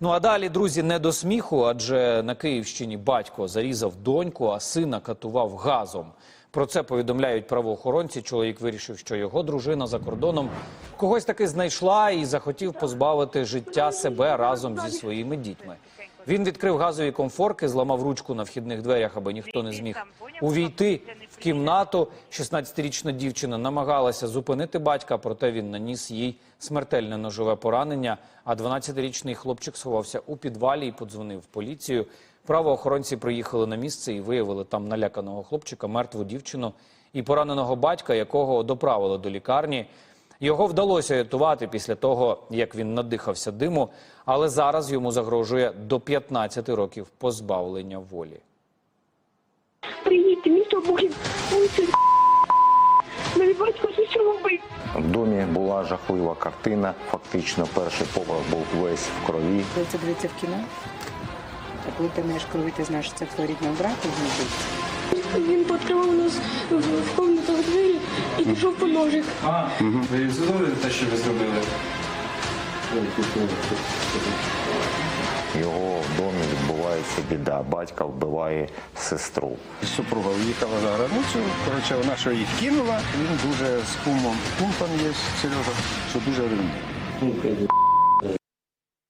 Ну а далі, друзі, не до сміху, адже на Київщині батько зарізав доньку, а сина катував газом. Про це повідомляють правоохоронці. Чоловік вирішив, що його дружина за кордоном когось таки знайшла і захотів позбавити життя себе разом зі своїми дітьми. Він відкрив газові комфорки, зламав ручку на вхідних дверях, аби ніхто не зміг увійти в кімнату. 16-річна дівчина намагалася зупинити батька, проте він наніс їй смертельне ножове поранення. А 12-річний хлопчик сховався у підвалі і подзвонив в поліцію. Правоохоронці приїхали на місце і виявили там наляканого хлопчика, мертву дівчину і пораненого батька, якого доправили до лікарні. Його вдалося рятувати після того, як він надихався диму, але зараз йому загрожує до 15 років позбавлення волі. Приїдьте, місто Бухів, вулиця Мені батько що робив. В домі була жахлива картина. Фактично, перший поверх був весь в крові. Коли це дивиться в кіно, а коли ти маєш крові, ти знаєш, що це твій рідний брат вбивця. Він потримав нас в, в в двері і пішов по ножик. А, ви задоволені те, що ви зробили? Його в домі відбувається біда. Батька вбиває сестру. Супруга уїхала за границю. Коротше, вона що їх кинула. Він дуже з кумом. Кум там є Сережа, що дуже ревнує.